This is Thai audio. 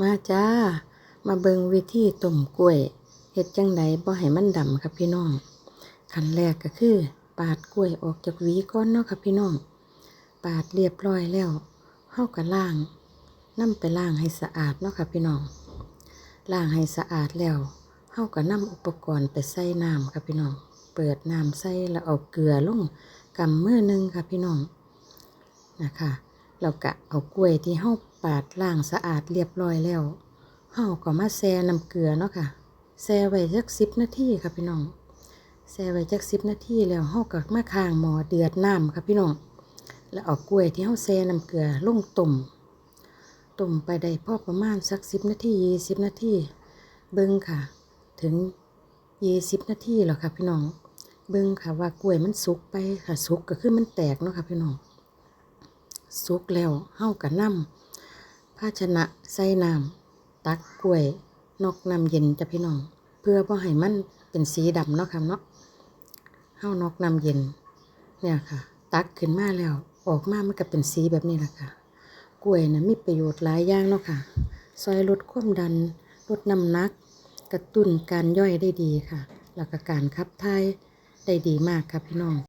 มาจ้า มาเบิงวิธีต้มกล้วยเฮ็ดจังไดบ่ให้มันดำครับพี่น้อง ขั้นแรกก็คือ ปาดกล้วยออกจากหวีก่อนเนาะครับพี่น้อง ปาดเรียบร้อยแล้วเฮาก็ล้างนำไปล้างให้สะอาดเนาะค่ะพี่น้องล้างให้สะอาดแล้วเฮาก็นำอุปกรณ์ไปใส่น้ำค่ะพี่น้อง เปิดน้ำใส่แล้วเอาเกลือลงกำมือหนึงค่ะพี่น้องนะคะ แล้วก็เอากล้วยที่เฮาปาดล้างสะอาดเรียบร้อยแล้วเฮาก็มาแช่น้ำเกลือเนาะค่ะแช่ไว้จักสิบนาทีค่ะพี่น้องแช่ไว้จักสิบนาทีแล้วเฮาก็มาข้างหม้อเดือดน้ำค่ะพี่น้องแล้วเอากล้วยที่เฮาแช่น้ำเกลือลงต้มต้มไปได้พอประมาณสักสิบนาทียี่สิบนาทีเบิ่งค่ะ ถึงยี่สิบนาทีแล้วค่ะพี่น้องเบิ่งค่ะว่ากล้วยมันสุกไปค่ะสุกก็คือมันแตกเนาะค่ะพี่น้อง สุกแล้วเฮากับน้ำภาชนะใส่น้ำตักกล้วย นอกน้ำเย็นจ้ะพี่น้อง เพื่อบ่ให้มันเป็นสีดำเนาะค่ะเนาะเฮานอกน้ำเย็น เนี่ยค่ะ ตักขึ้นมาแล้วออกมามันก็เป็นสีแบบนี้แหละค่ะ กล้วยนะมีประโยชน์หลายอย่างเนาะค่ะซอยลดความดันลดน้ำหนัก กระตุ้นการย่อยได้ดีค่ะ แล้วก็การขับถ่ายได้ดีมากค่ะพี่น้อง